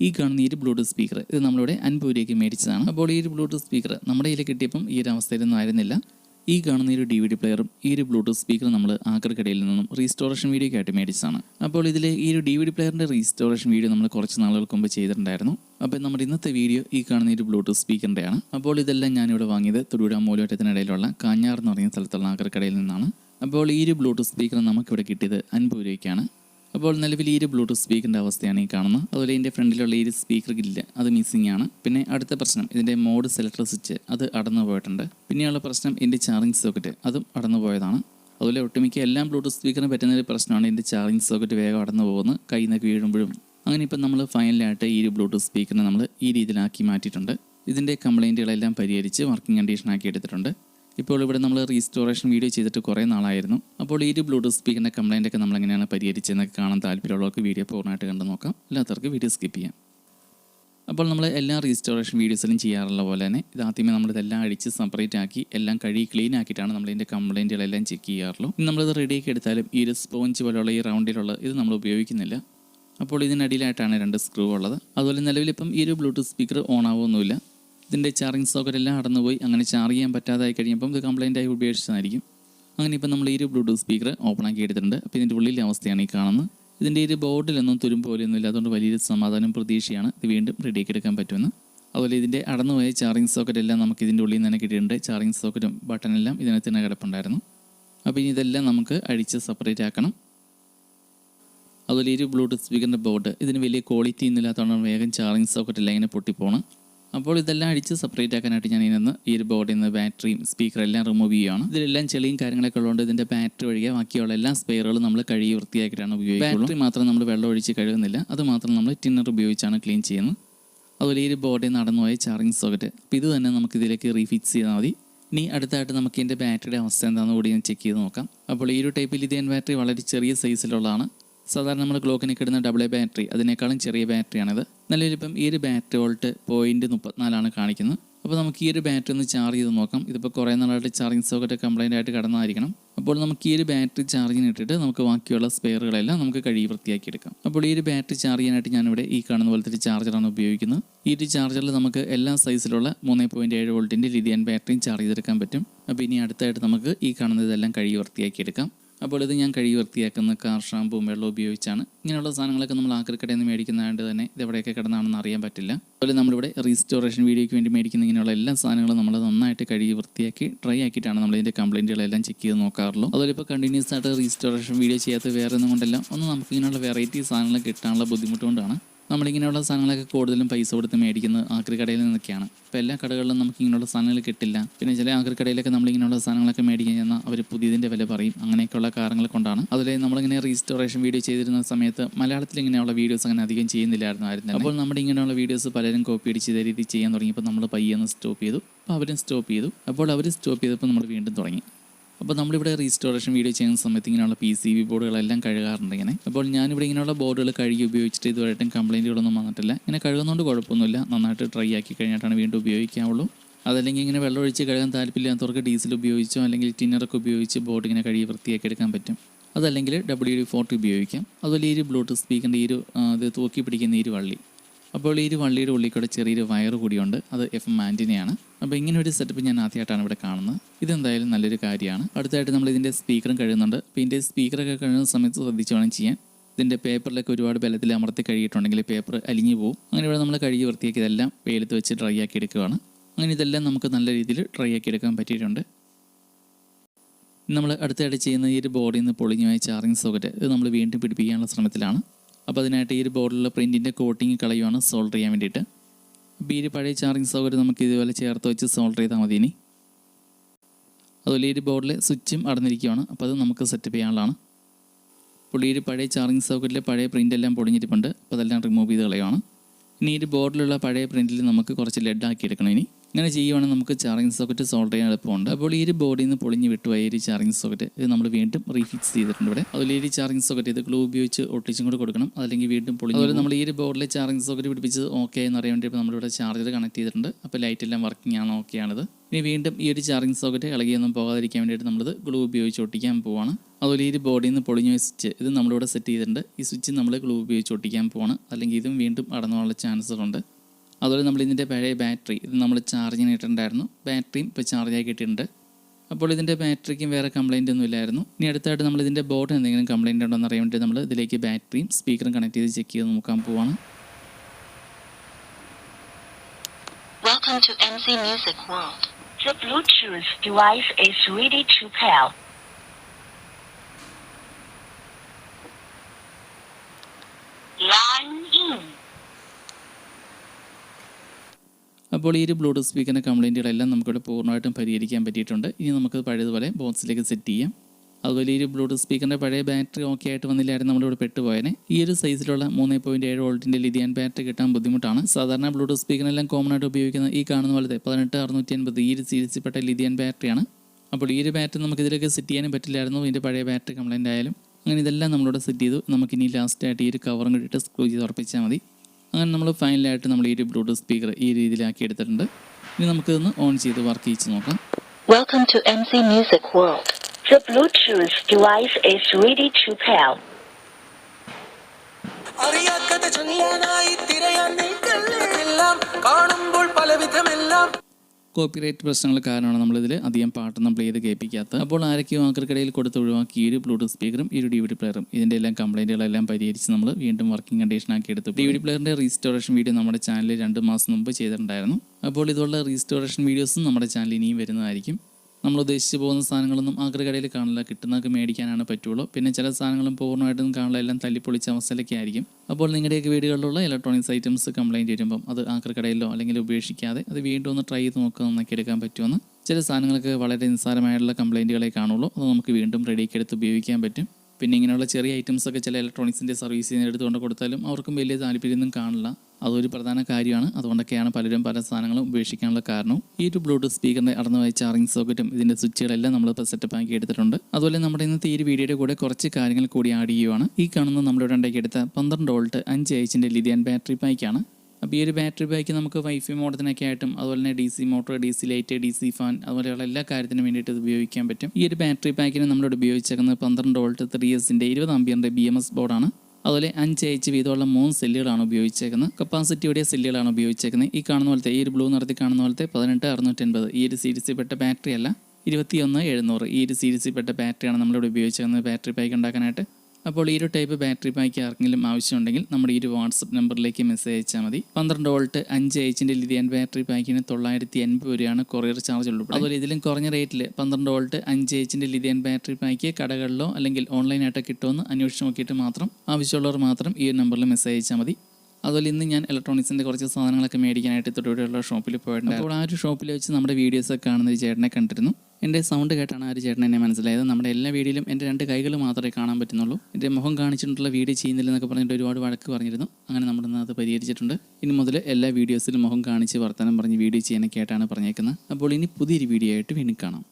ഈ കാണുന്ന ഈ ഒരു ബ്ലൂടൂത്ത് സ്പീക്കർ ഇത് നമ്മളിവിടെ അൻപത് രൂപയ്ക്ക് മേടിച്ചതാണ്. അപ്പോൾ ഈ ഒരു ബ്ലൂടൂത്ത് സ്പീക്കർ നമ്മുടെ കയ്യിൽ കിട്ടിയപ്പം ഈ ഒരു അവസ്ഥയിലൊന്നും ആയിരുന്നില്ല. ഈ കാണുന്ന ഒരു ഡി വി ഡി പ്ലെയറും ഈ ഒരു ബ്ലൂടൂത്ത് സ്പീക്കറും നമ്മൾ ആക്രക്കടയിൽ നിന്നും റീസ്റ്റോറേഷൻ വീഡിയോ ആയിട്ട് മേടിച്ചതാണ്. അപ്പോൾ ഇതിലെ ഈ ഒരു ഡി വി ഡി പ്ലെയറിന്റെ റീസ്റ്റോറേഷൻ വീഡിയോ നമ്മൾ കുറച്ച് നാളുകൾക്ക് മുമ്പ് ചെയ്തിട്ടുണ്ടായിരുന്നു. അപ്പോൾ നമ്മുടെ ഇന്നത്തെ വീഡിയോ ഈ കാണുന്ന ഒരു ബ്ലൂടൂത്ത് സ്പീക്കറിന്റെയാണ് അപ്പോൾ ഇതെല്ലാം ഞാനിവിടെ വാങ്ങിയത് തൊടുപുഴ മൂലോറ്റത്തിനിടയിലുള്ള കാഞ്ഞാർ എന്ന് പറയുന്ന സ്ഥലത്തുള്ള ആക്രക്കടയിൽ നിന്നാണ്. അപ്പോൾ ഈ ഒരു ബ്ലൂടൂത്ത് സ്പീക്കർ നമുക്കിവിടെ കിട്ടിയത് അൻപത് രൂപയ്ക്കാണ്. അപ്പോൾ നിലവിൽ ഈ ഒരു ബ്ലൂടൂത്ത് സ്പീക്കറിന്റെ അവസ്ഥയാണ് ഈ കാണുന്നത്. അതുപോലെ ഇതിന്റെ ഫ്രണ്ടിലുള്ള ഈ സ്പീക്കർ ഇല്ല അത് മിസ്സിംഗ് ആണ്. പിന്നെ അടുത്ത പ്രശ്നം ഇതിന്റെ മോഡ് സെലക്ടർ സ്വിച്ച് അത് അടന്നു പോയിട്ടുണ്ട്. പിന്നെയുള്ള പ്രശ്നം ഇതിന്റെ ചാർജിങ് സോക്കറ്റ് അതും അടന്നു പോയതാണ്. അതുപോലെ ഒട്ടുമിക്ക എല്ലാ ബ്ലൂടൂത്ത് സ്പീക്കറിന് പറ്റുന്ന ഒരു പ്രശ്നമാണ് ഇതിന്റെ ചാർജിങ് സോക്കറ്റ് വേഗം അടന്നു പോകുന്നത് കയ്യിൽ നിന്ന് വീഴുമ്പോഴും. അങ്ങനെ ഇപ്പം നമ്മൾ ഫൈനലായിട്ട് ഈ ഒരു ബ്ലൂടൂത്ത് സ്പീക്കറിനെ നമ്മൾ ഈ രീതിയിലാക്കി മാറ്റിയിട്ടുണ്ട്. ഇതിന്റെ കംപ്ലൈന്റുകളെല്ലാം പരിഹരിച്ച് വർക്കിംഗ് കണ്ടീഷൻ ആക്കി എടുത്തിട്ടുണ്ട്. ഇപ്പോൾ ഇവിടെ നമ്മൾ റീസ്റ്റോറേഷൻ വീഡിയോ ചെയ്തിട്ട് കുറേ നാളായിരുന്നു. അപ്പോൾ ഈ ഒരു ബ്ലൂടൂത്ത് സ്പീക്കറിന്റെ കംപ്ലൈന്റ് ഒക്കെ നമ്മൾ എങ്ങനെയാണ് പരിഹരിച്ചതെന്നൊക്കെ കാണാൻ താല്പര്യമുള്ളവർക്ക് വീഡിയോ പൂർണമായിട്ട് കണ്ടു നോക്കാം. അല്ലാത്തവർക്ക് വീഡിയോ സ്കിപ്പ് ചെയ്യാം. അപ്പോൾ നമ്മൾ എല്ലാ റീസ്റ്റോറേഷൻ വീഡിയോസിലും ചെയ്യാറുള്ള പോലെ തന്നെ ഇത് ആദ്യമേ നമ്മൾ ഇതെല്ലാം അടിച്ച് സെപ്പറേറ്റ് ആക്കി എല്ലാം കഴുകി ക്ലീൻ ആക്കിയിട്ടാണ് നമ്മൾ ഇതിന്റെ കംപ്ലൈന്റുകളെല്ലാം ചെക്ക് ചെയ്യാറുള്ളൂ. നമ്മളിത് റെഡിയാക്കി എടുത്താലും ഈ ഒരു സ്പോഞ്ച് പോലെയുള്ള ഈ റൗണ്ടിലുള്ള ഇത് നമ്മൾ ഉപയോഗിക്കുന്നില്ല. അപ്പോൾ ഇതിനടിയിലായിട്ടാണ് രണ്ട് സ്ക്രൂ ഉള്ളത്. അതുപോലെ നിലവിലിപ്പം ഈ ഒരു ബ്ലൂടൂത്ത് സ്പീക്കർ ഓൺ ആവുമൊന്നുമില്ല. ഇതിന്റെ ചാർജിങ് സോക്കറ്റ് എല്ലാം അടന്നുപോയി. അങ്ങനെ ചാർജ് ചെയ്യാൻ പറ്റാതായി കഴിയുമ്പം ഇത് കംപ്ലൈന്റ് ആയി ഉപേക്ഷിച്ചതായിരിക്കും. അങ്ങനെ ഇപ്പം നമ്മൾ ഈ ഒരു ബ്ലൂടൂത്ത് സ്പീക്കർ ഓപ്പൺ ആക്കി എടുത്തിട്ടുണ്ട്. അപ്പോൾ ഇതിന്റെ ഉള്ളിലെ അവസ്ഥയാണ് ഈ കാണുന്നത്. ഇതിന്റെ ഒരു ബോർഡിലൊന്നും തുരുമ്പ് പോലെയൊന്നും ഇല്ല അതുകൊണ്ട് വലിയൊരു സമാധാനം പ്രതീക്ഷയാണ് ഇത് വീണ്ടും റെഡിയാക്കി എടുക്കാൻ പറ്റുമെന്ന്. അതുപോലെ ഇതിന്റെ അടന്നുപോയ ചാർജിങ് സോക്കറ്റ് എല്ലാം നമുക്ക് ഇതിന്റെ ഉള്ളിൽ നിന്ന് തന്നെ കിട്ടിയിട്ടുണ്ട്. ചാർജിങ് സോക്കറ്റും ബട്ടണെല്ലാം ഇതിനകത്ത് തന്നെ കിടപ്പുണ്ടായിരുന്നു. അപ്പോൾ ഇനി ഇതെല്ലാം നമുക്ക് അടിച്ച് സെപ്പറേറ്റ് ആക്കണം. അതുപോലെ ഈ ഒരു ബ്ലൂടൂത്ത് സ്പീക്കറിന്റെ ബോർഡ് ഇതിന് വലിയ ക്വാളിറ്റി ഒന്നുമില്ലാത്തതുകൊണ്ട് വേഗം ചാർജിങ് സോക്കറ്റ് എല്ലാം ഇങ്ങനെ പൊട്ടിപ്പോണം. അപ്പോൾ ഇതെല്ലാം അടിച്ച് സെപ്പറേറ്റ് ആക്കാനായിട്ട് ഞാൻ ഇതിൽ ഈ ഒരു ബോർഡിൽ നിന്ന് ബാറ്ററിയും സ്പീക്കർ എല്ലാം റിമൂവ് ചെയ്യുകയാണ് ഇതിലെല്ലാം ചെളിയും കാര്യങ്ങളൊക്കെ ഉള്ളതുകൊണ്ട് ഇതിന്റെ ബാറ്ററി ഒഴികെ ബാക്കിയുള്ള എല്ലാ സ്പെയറുകളും നമ്മൾ കഴുകി വൃത്തിയാക്കിയിട്ടാണ് ഉപയോഗിക്കുന്നത് ബാറ്ററി മാത്രം നമ്മൾ വെള്ളം ഒഴിച്ച് കഴുകുന്നില്ല. അത് മാത്രം നമ്മൾ ടിന്നർ ഉപയോഗിച്ചാണ് ക്ലീൻ ചെയ്യുന്നത്. അതുപോലെ ഈ ഒരു ബോർഡിൽ നടന്നുപോയ ചാർജിങ് സോക്കറ്റ് അപ്പോൾ ഇത് തന്നെ നമുക്ക് ഇതിലേക്ക് റീഫിക്സ് ചെയ്താൽ മതി. ഇനി അടുത്തായിട്ട് നമുക്ക് ഇതിന്റെ ബാറ്ററിയുടെ അവസ്ഥ എന്താണെന്ന് കൂടി ഞാൻ ചെക്ക് ചെയ്ത് നോക്കാം. അപ്പോൾ ഈ ഒരു ടൈപ്പിൽ ഇതിയൻ ബാറ്ററി വളരെ ചെറിയ സൈസിലുള്ളതാണ് സാധാരണ നമ്മൾ ക്ലോക്കിന് കിടുന്ന ഡബിൾ എ ബാറ്ററി അതിനേക്കാളും ചെറിയ ബാറ്ററിയാണിത് നല്ലൊരിപ്പം ഈ ഒരു ബാറ്ററി വോൾട്ട് പോയിന്റ് മുപ്പത്തിനാലാണ് കാണിക്കുന്നത്. അപ്പോൾ നമുക്ക് ഈ ഒരു ബാറ്ററി ഒന്ന് ചാർജ് ചെയ്ത് നോക്കാം. ഇതിപ്പോൾ കുറേ നാളായിട്ട് ചാർജിങ് സോക്കറ്റ് കംപ്ലൈന്റ് ആയിട്ട് കടന്നായിരിക്കണം. അപ്പോൾ നമുക്ക് ഈ ഒരു ബാറ്ററി ചാർജിന് ഇട്ടിട്ട് നമുക്ക് ബാക്കിയുള്ള സ്പെയറുകളെല്ലാം നമുക്ക് കഴുകി വൃത്തിയാക്കി എടുക്കാം. അപ്പോൾ ഈ ഒരു ബാറ്ററി ചാർജ് ചെയ്യാനായിട്ട് ഞാനിവിടെ ഈ കാണുന്ന പോലത്തെ ഒരു ചാർജറാണ് ഉപയോഗിക്കുന്നത്. ഈ ഒരു ചാർജറിൽ നമുക്ക് എല്ലാ സൈസിലുള്ള മൂന്ന് പോയിന്റ് ഏഴ് വോൾട്ടിന്റെ ലിഥിയൻ ബാറ്ററിയും ചാർജ് ചെയ്തെടുക്കാൻ പറ്റും. അപ്പോൾ ഇനി അടുത്തായിട്ട് നമുക്ക് ഈ കാണുന്നതെല്ലാം കഴുകി വൃത്തിയാക്കി എടുക്കാം. അപ്പോൾ ഇത് ഞാൻ കഴുകി വൃത്തിയാക്കുന്ന കാർ ഷാമ്പും വെള്ളം ഉപയോഗിച്ചാണ്. ഇങ്ങനെയുള്ള സാധനങ്ങളൊക്കെ നമ്മൾ ആക്രിക്കടയിൽ നിന്ന് മേടിക്കുന്നതായത് തന്നെ ഇത് എവിടെയൊക്കെ കിടന്നാണെന്ന് അറിയാൻ പറ്റില്ല. അതുപോലെ നമ്മളിവിടെ റീസ്റ്റോറേഷൻ വീഡിയോയ്ക്ക് വേണ്ടി മേടിക്കുന്ന ഇങ്ങനെയുള്ള എല്ലാ സാധനങ്ങളും നമ്മൾ നന്നായിട്ട് കഴുകി വൃത്തിയാക്കി ഡ്രൈ ആക്കിയിട്ടാണ് നമ്മൾ ഇതിന്റെ കംപ്ലൈന്റുകളെല്ലാം ചെക്ക് ചെയ്ത് നോക്കാറുള്ളൂ. അതുപോലെ ഇപ്പോൾ കണ്ടിന്യൂസ് ആയിട്ട് റീസ്റ്റോറേഷൻ വീഡിയോ ചെയ്യാത്ത വേറെ ഒന്നും കൊണ്ടല്ല. ഒന്ന് നമുക്ക് ഇങ്ങനെയുള്ള വെറൈറ്റി സാധനങ്ങൾ കിട്ടാനുള്ള ബുദ്ധിമുട്ട് കൊണ്ടാണ്. നമ്മളിങ്ങനെയുള്ള സാധനങ്ങളൊക്കെ കൂടുതലും പൈസ കൊടുത്ത് മേടിക്കുന്നത് ആക്രിക്കടയിൽ നിന്നൊക്കെയാണ്. ഇപ്പോൾ എല്ലാ കടകളിലും നമുക്ക് ഇങ്ങനെയുള്ള സാധനങ്ങൾ കിട്ടില്ല. പിന്നെ ചില ആക്രിക്കടയിലൊക്കെ നമ്മൾ ഇങ്ങനെയുള്ള സാധനങ്ങളൊക്കെ മേടിക്കാൻ ചെന്നാൽ അവർ പുതിയതിന്റെ വില പറയും. അങ്ങനെയൊക്കെയുള്ള കാരണങ്ങൾ കൊണ്ടാണ്. അതിൽ നമ്മളിങ്ങനെ റീസ്റ്റോറേഷൻ വീഡിയോ ചെയ്തിരുന്ന സമയത്ത് മലയാളത്തിൽ ഇങ്ങനെയുള്ള വീഡിയോസ് അങ്ങനെ അധികം ചെയ്യുന്നില്ലായിരുന്നു ആയിരുന്നു അപ്പോൾ നമ്മുടെ ഇങ്ങനെയുള്ള വീഡിയോസ് പലരും കോപ്പി അടിച്ച് ഇതേ രീതിയിൽ ചെയ്യാൻ തുടങ്ങിയപ്പോൾ നമ്മൾ പയ്യൊന്ന് സ്റ്റോപ്പ് ചെയ്തു. അപ്പോൾ അവരും സ്റ്റോപ്പ് ചെയ്തു. അപ്പോൾ അവർ സ്റ്റോപ്പ് ചെയ്തപ്പോൾ നമ്മൾ വീണ്ടും തുടങ്ങി. അപ്പോൾ നമ്മളിവിടെ റീസ്റ്റോറേഷൻ വീഡിയോ ചെയ്യുന്ന സമയത്ത് ഇങ്ങനെയുള്ള പി സി ബി ബോർഡുകളെല്ലാം കഴുകാറുണ്ട് ഇങ്ങനെ. അപ്പോൾ ഞാനിവിടെ ഇങ്ങനെയുള്ള ബോർഡുകൾ കഴുകി ഉപയോഗിച്ചിട്ട് ഇതുവരെയായിട്ടും കംപ്ലൈന്റുകളൊന്നും വന്നിട്ടില്ല. ഇങ്ങനെ കഴുകുന്നതുകൊണ്ട് കുഴപ്പമൊന്നുമില്ല. നന്നായിട്ട് ഡ്രൈ ആക്കി കഴിഞ്ഞിട്ടാണ് വീണ്ടും ഉപയോഗിക്കാവുള്ളൂ. അതല്ലെങ്കിൽ ഇങ്ങനെ വെള്ളം ഒഴിച്ച് കഴുകാൻ താല്പര്യമില്ലാത്തവർക്ക് ഡീസൽ ഉപയോഗിച്ചോ അല്ലെങ്കിൽ ടിന്നറൊക്കെ ഉപയോഗിച്ച് ബോർഡ് ഇങ്ങനെ കഴുകി വൃത്തിയാക്കി എടുക്കാൻ പറ്റും. അതല്ലെങ്കിൽ ഡബ്ല്യു ഡി ഫോർട്ടി ഉപയോഗിക്കാം. അതുപോലെ ഈ ഒരു ബ്ലൂടൂത്ത് സ്പീക്കറിന്റെ ഈ ഒരു ഇത് തൂക്കി പിടിക്കുന്ന ഈ ഒരു വള്ളി. അപ്പോൾ ഈ ഒരു വള്ളിയുടെ ഉള്ളിൽ കൂടെ ചെറിയൊരു വയർ കൂടിയുണ്ട്. അത് എഫ് എം അപ്പോൾ ഇങ്ങനെ ഒരു സെറ്റപ്പ് ഞാൻ ആദ്യമായിട്ടാണ് ഇവിടെ കാണുന്നത്. ഇതെന്തായാലും നല്ലൊരു കാര്യമാണ്. അടുത്തായിട്ട് നമ്മൾ ഇതിന്റെ സ്പീക്കറും കഴുകുന്നുണ്ട്. അപ്പോൾ ഇതിന്റെ സ്പീക്കറൊക്കെ കഴുകുന്ന സമയത്ത് ശ്രദ്ധിച്ച് വേണം ചെയ്യാൻ. ഇതിന്റെ പേപ്പറിലൊക്കെ ഒരുപാട് ബലത്തിൽ അമർത്തി കഴുകിയിട്ടുണ്ടെങ്കിൽ പേപ്പർ അലിഞ്ഞു പോകും. അങ്ങനെ ഇവിടെ നമ്മൾ കഴുകി വൃത്തിയാക്കി ഇതെല്ലാം വെയിലത്ത് വെച്ച് ഡ്രൈ ആക്കി എടുക്കുകയാണ്. അങ്ങനെ ഇതെല്ലാം നമുക്ക് നല്ല രീതിയിൽ ഡ്രൈ ആക്കി എടുക്കാൻ പറ്റിയിട്ടുണ്ട്. നമ്മൾ അടുത്തായിട്ട് ചെയ്യുന്ന ഈ ഒരു ബോർഡിൽ നിന്ന് പൊളിഞ്ഞുമായ ചാർജിങ് സോക്കറ്റ് ഇത് നമ്മൾ വീണ്ടും പിടിപ്പിക്കാനുള്ള ശ്രമത്തിലാണ്. അപ്പോൾ അതിനായിട്ട് ഈ ഒരു ബോർഡിലുള്ള പ്രിന്റിന്റെ കോട്ടിങ് കളയുവാണ് സോൾഡർ ചെയ്യാൻ വേണ്ടിയിട്ട്. അപ്പോൾ ഈ ഒരു പഴയ ചാർജിങ് സൗകര്യം നമുക്ക് ഇതുപോലെ ചേർത്ത് വെച്ച് സോൾഡർ ചെയ്താൽ മതി ഇനി. അതുപോലെ ഈ ഒരു ബോർഡിൽ സ്വിച്ചും അടഞ്ഞിരിക്കുകയാണ് അപ്പോൾ അത് നമുക്ക് സെറ്റപ്പ് ചെയ്യാനുള്ളതാണ് അപ്പോൾ ഈ ഒരു പഴയ ചാർജിങ് സൗകര്യത്തിലെ പഴയ പ്രിന്റ് എല്ലാം പൊളിഞ്ഞിരിപ്പുണ്ട് അപ്പോൾ അതെല്ലാം റിമൂവ് ചെയ്ത് കളയുവാണ്. ഇനി ഈ ഒരു ബോർഡിലുള്ള പഴയ പ്രിന്റിൽ നമുക്ക് കുറച്ച് ലെഡ് ആക്കി എടുക്കണം ഇനി. ഇങ്ങനെ ചെയ്യുവാണെങ്കിൽ നമുക്ക് ചാർജിങ് സോക്കറ്റ് സോൾഡർ ചെയ്യാൻ എളുപ്പമുണ്ട്. അപ്പോൾ ഈ ഒരു ബോഡിയിൽ നിന്ന് പൊളിഞ്ഞ് വിട്ടുപോയ ഈ ഒരു ചാർജിങ് സോക്കറ്റ് ഇത് നമ്മൾ വീണ്ടും റീഫിക്സ് ചെയ്തിട്ടുണ്ട് ഇവിടെ. അതുപോലെ ഈ ചാർജിങ് സോക്കറ്റ് ഇത് ഗ്ലൂ ഉപയോഗിച്ച് ഒട്ടിച്ചും കൂടെ കൊടുക്കണം. അല്ലെങ്കിൽ വീണ്ടും പൊളിഞ്ഞ് അതുപോലെ നമ്മൾ ഈ ഒരു ബോർഡിലെ ചാർജിങ് സോക്കറ്റ് പിടിപ്പിച്ചത് ഓക്കെ എന്ന് അറിയാൻ വേണ്ടി ഇപ്പോൾ നമ്മളിവിടെ ചാർജർ കണക്ട് ചെയ്തിട്ടുണ്ട്. അപ്പോൾ ലൈറ്റ് എല്ലാം വർക്കിംഗ് ആണ് ഓക്കെ ആണിത്. ഇനി വീണ്ടും ഈ ഒരു ചാർജിങ് സോക്കറ്റ് ഇളകിയൊന്നും പോകാതിരിക്കാൻ വേണ്ടിയിട്ട് നമ്മളിത് ഗ്ലൂ ഉപയോഗിച്ച് ഒട്ടിക്കാൻ പോവാണ്. അതുപോലെ ഈ ഒരു ബോഡിയിൽ നിന്ന് പൊളിഞ്ഞ സ്വിച്ച് ഇത് നമ്മളിവിടെ സെറ്റ് ചെയ്തിട്ടുണ്ട്. ഈ സ്വിച്ച് നമ്മൾ ഗ്ലൂ ഉപയോഗിച്ച് ഒട്ടിക്കാൻ പോവാണ്. അല്ലെങ്കിൽ ഇതും വീണ്ടും അടന്നുപോകാനുള്ള ചാൻസുകളുണ്ട് അതുപോലെ നമ്മൾ ഇതിന്റെ പഴയ ബാറ്ററി ഇത് നമ്മൾ ചാർജിന് ഇട്ടിട്ടുണ്ടായിരുന്നു ബാറ്ററിയും ഇപ്പോൾ ചാർജ് ആയി ഇട്ടിട്ടുണ്ട് അപ്പോൾ ഇതിന്റെ ബാറ്ററിക്കും വേറെ കംപ്ലൈന്റ് ഒന്നും ഇല്ലായിരുന്നു ഇനി അടുത്തായിട്ട് നമ്മൾ ഇതിന്റെ ബോർഡ് എന്തെങ്കിലും കംപ്ലൈന്റ് ഉണ്ടോ എന്ന് അറിയാൻ വേണ്ടി നമ്മൾ ഇതിലേക്ക് ബാറ്ററിയും സ്പീക്കറും കണക്ട് ചെയ്ത് ചെക്ക് ചെയ്ത് നോക്കാൻ പോവാണ് Welcome to MC Music World. The Bluetooth device is ready to pair. അപ്പോൾ ഈ ഒരു ബ്ലൂടൂത്ത് സ്പീക്കറിന്റെ കംപ്ലൈന്റുകളെല്ലാം നമുക്കിവിടെ പൂർണമായിട്ടും പരിഹരിക്കാൻ പറ്റിയിട്ടുണ്ട്. ഇനി നമുക്ക് പഴയതുപോലെ ബോക്സിലേക്ക് സെറ്റ് ചെയ്യാം. അതുപോലെ ഈ ഒരു ബ്ലൂടൂത്ത് സ്പീക്കറിന്റെ പഴയ ബാറ്ററി ഓക്കെ ആയിട്ട് വന്നില്ലായിരുന്നു നമ്മളിവിടെ പെട്ടുപോയനെ. ഈ ഒരു സൈസിലുള്ള മൂന്ന് പോയിന്റ് ഏഴ് വോൾട്ടിന്റെ ലിഥിയൻ ബാറ്ററി കിട്ടാൻ ബുദ്ധിമുട്ടാണ്. സാധാരണ ബ്ലൂടൂത്ത് സ്പീക്കറിനെല്ലാം കോമൺ ആയിട്ട് ഉപയോഗിക്കുന്ന ഈ കാണുന്ന പോലത്തെ പതിനെട്ട് അറുന്നൂറ്റി അൻപത് ഈ ഒരു സീരീസിൽപ്പെട്ട ലിഥിയൻ ബാറ്ററിയാണ്. അപ്പോൾ ഈ ഒരു ബാറ്ററി നമുക്ക് ഇതിലൊക്കെ സെറ്റ് ചെയ്യാനും പറ്റില്ലായിരുന്നു. ഇതിന്റെ പഴയ ബാറ്ററി കംപ്ലൈന്റ് ആയാലും. അങ്ങനെ ഇതെല്ലാം നമ്മളിവിടെ സെറ്റ് ചെയ്തു. നമുക്കിനി ലാസ്റ്റായിട്ട് ഈ ഒരു കവറും കൂടിയിട്ട് സ്ക്രൂ ചെയ്ത് ഉറപ്പിച്ചാൽ മതി. അങ്ങനെ നമ്മൾ ഫൈനലായിട്ട് നമ്മൾ ഈ ഒരു ബ്ലൂടൂത്ത് സ്പീക്കർ ഈ രീതിയിലാക്കി എടുത്തിട്ടുണ്ട് ഇനി നമുക്ക് നമുക്കിതൊന്ന് ഓൺ ചെയ്ത് വർക്ക് ചെയ്ത് നോക്കാം Welcome to MC Music World. The Bluetooth device is ready to pair. Copyright പ്രശ്നങ്ങൾ കാരണമാണ് നമ്മളിതിൽ അധികം പാട്ടൊന്നും പ്ലേ ചെയ്ത് കേൾപ്പിക്കാത്തത് അപ്പോൾ ആരൊക്കെയോ ആക്കർക്കിടയിൽ കൊടുത്ത് ഒഴിവാക്കി ഒരു ബ്ലൂടൂത്ത് സ്പീക്കറും ഒരു ഡി വി ഡി പ്ലെയറും ഇതിന്റെ എല്ലാം കംപ്ലൈന്റുകളെല്ലാം പരിഹരിച്ച് നമ്മൾ വീണ്ടും വർക്കിംഗ് കണ്ടീഷൻ ആക്കി എടുത്തു ഡി വി ഡി പ്ലെയറിന്റെ റീസ്റ്റോറേഷൻ വീഡിയോ നമ്മുടെ ചാനലിൽ രണ്ട് മാസം മുമ്പ് ചെയ്തിട്ടുണ്ടായിരുന്നു. അപ്പോൾ ഇതുള്ള റീസ്റ്റോറേഷൻ വീഡിയോസും നമ്മുടെ ചാനലിൽ ഇനിയും വരുന്നതായിരിക്കും. നമ്മൾ ഉദ്ദേശിച്ച് പോകുന്ന സാധനങ്ങളൊന്നും അഗ്രകടയിൽ കാണില്ല. കിട്ടുന്നതൊക്കെ മേടിക്കാനാണ് പറ്റുള്ളൂ. പിന്നെ ചില സാധനങ്ങളും പൂർണമായിട്ടും കാണില്ല എല്ലാം തല്ലിപ്പൊളിച്ച അവസ്ഥയിലൊക്കെ ആയിരിക്കും. അപ്പോൾ നിങ്ങളുടെയൊക്കെ വീടുകളിലുള്ള ഇലക്ട്രോണിക്സ് ഐറ്റംസ് കംപ്ലൈന്റ് വരുമ്പം അത് ആഗ്രഹക്കടയിലോ അല്ലെങ്കിൽ ഉപേക്ഷിക്കാതെ അത് വീണ്ടും ഒന്ന് ട്രൈ ചെയ്ത് നോക്കുക നന്നാക്കി എടുക്കാൻ പറ്റുമെന്ന് ചില സാധനങ്ങൾക്ക് വളരെ നിസ്സാരമായിട്ടുള്ള കംപ്ലൈന്റുകളെ കാണുള്ളൂ. അത് നമുക്ക് വീണ്ടും റെഡിയാക്കി എടുത്ത് ഉപയോഗിക്കാൻ പറ്റും. പിന്നെ ഇങ്ങനെയുള്ള ചെറിയ ഐറ്റംസ് ഒക്കെ ചില ഇലക്ട്രോണിക്സിന്റെ സർവീസ് ചെയ്യുന്ന എടുത്തുകൊണ്ട് കൊടുത്താലും അവർക്കും വലിയ താല്പര്യമൊന്നും കാണില്ല. അതൊരു പ്രധാന കാര്യമാണ്. അതുകൊണ്ടൊക്കെയാണ് പലരും പല സാധനങ്ങളും ഉപേക്ഷിക്കാനുള്ള കാരണം. ഈ ഒരു ബ്ലൂടൂത്ത് സ്പീക്കറിന്റെ അടന്നു വായിച്ച ചാർജിങ് സോക്കറ്റും ഇതിന്റെ സ്വിച്ചുകളെല്ലാം നമ്മൾ ഇപ്പോൾ സെറ്റപ്പ് ആക്കി എടുത്തിട്ടുണ്ട്. അതുപോലെ നമ്മുടെ ഇന്നത്തെ ഈ വീഡിയോയുടെ കൂടെ കുറച്ച് കാര്യങ്ങൾ കൂടി ആഡ് ചെയ്യുവാണ്. ഈ കാണുന്ന നമ്മളിവിടെ ഉണ്ടാക്കി എടുത്ത പന്ത്രണ്ട് വോൾട്ട് അഞ്ച് എച്ചിന്റെ ലിഥിയൻ ബാറ്ററി പായ്ക്കാണ് അപ്പോൾ ഈ ഒരു ബാറ്ററി ബാക്ക് നമുക്ക് വൈഫൈ മോഡത്തിനൊക്കെ ആയിട്ടും അതുപോലെ തന്നെ D C motor D C light D C fan അതുപോലെയുള്ള എല്ലാ കാര്യത്തിനും വേണ്ടിയിട്ട് ഇത് ഉപയോഗിക്കാൻ പറ്റും. ഈ ഒരു ബാറ്ററി പാക്കിന് നമ്മളിവിടെ ഉപയോഗിച്ചേക്കുന്നത് പന്ത്രണ്ട് വോൾട്ട് ത്രീ എസിന്റെ ഇരുപത് അമ്പിയറിന്റെ ബി എം എസ് ബോർഡാണ് അതുപോലെ അഞ്ച് എച്ച് വീതമുള്ള മൂന്ന് സെല്ലുകളാണ് ഉപയോഗിച്ചേക്കുന്നത്. കപ്പാസിറ്റിയുടെ സെല്ലുകളാണ് ഉപയോഗിച്ചേക്കുന്നത്. ഈ കാണുന്ന പോലത്തെ ഈ ഒരു ബ്ലൂ നിറത്തിൽ കാണുന്ന പോലത്തെ പതിനെട്ട് അറുന്നൂറ്റൻപത്. ഈ ഒരു സീരീസിൽപ്പെട്ട ബാറ്ററി അല്ല. ഇരുപത്തിയൊന്ന് എഴുന്നൂറ്. ഈ ഒരു സീരീസിൽപ്പെട്ട ബാറ്ററിയാണ് നമ്മളിവിടെ ഉപയോഗിച്ചേക്കുന്നത്. ബാറ്ററി പാക്ക് ഉണ്ടാക്കാനായിട്ട്. അപ്പോൾ ഈ ഒരു ടൈപ്പ് ബാറ്ററി പാക്ക് ആർക്കെങ്കിലും ആവശ്യമുണ്ടെങ്കിൽ നമ്മുടെ ഈ ഒരു വാട്സപ്പ് നമ്പറിലേക്ക് മെസ്സേജ് അയച്ചാൽ മതി. പന്ത്രണ്ട് വോൾട്ട് അഞ്ച് എച്ചിന്റെ ലിഥിയൻ ബാറ്ററി പാക്കിന് തൊള്ളായിരത്തി എൺപത് രൂപയാണ് കൊറിയർ ചാർജ് ഉള്ളൂ അതുപോലെ ഇതിലും കുറഞ്ഞ റേറ്റിൽ പന്ത്രണ്ട് വോൾട്ട് അഞ്ച് എച്ചിന്റെ ലിഥിയൻ ബാറ്ററി പാക്ക് കടകളിലോ അല്ലെങ്കിൽ ഓൺലൈനായിട്ടോ കിട്ടുമെന്ന് അന്വേഷിച്ച് നോക്കിയിട്ട് മാത്രം ആവശ്യമുള്ളവർ മാത്രം ഈ നമ്പറിൽ മെസ്സേജ് അയച്ചാൽ മതി. അതുപോലെ ഇന്ന് ഞാൻ ഇലക്ട്രോണിക്സിന്റെ കുറച്ച് സാധനങ്ങളൊക്കെ മേടിക്കാനായിട്ട് തൊടുപുഴയുള്ള ഷോപ്പിൽ പോയിട്ടുണ്ട്. അപ്പോൾ ആ ഒരു ഷോപ്പിൽ വെച്ച് നമ്മുടെ വീഡിയോസൊക്കെ കാണുന്ന ഒരു ചേട്ടനെ കണ്ടിരുന്നു. എന്റെ സൗണ്ട് കേട്ടാണ് ആ ഒരു ചേട്ടൻ എന്നെ മനസ്സിലായത്. നമ്മുടെ എല്ലാ വീഡിയോയിലും എന്റെ രണ്ട് കൈകൾ മാത്രമേ കാണാൻ പറ്റുന്നുള്ളൂ. എന്റെ മുഖം കാണിച്ചിട്ടുള്ള വീഡിയോ ചെയ്യുന്നില്ല എന്നൊക്കെ പറഞ്ഞിട്ട് ഒരുപാട് വഴക്ക് പറഞ്ഞിരുന്നു. അങ്ങനെ നമ്മുടെ അത് പരിഹരിച്ചിട്ടുണ്ട്. ഇനി മുതൽ എല്ലാ വീഡിയോസിലും മുഖം കാണിച്ച് വർത്തമാനം പറഞ്ഞ് വീഡിയോ ചെയ്യാനൊക്കെ ആയിട്ടാണ് പറഞ്ഞേക്കുന്നത്. അപ്പോൾ ഇനി പുതിയൊരു വീഡിയോ ആയിട്ട് വീണ്ടും കാണാം.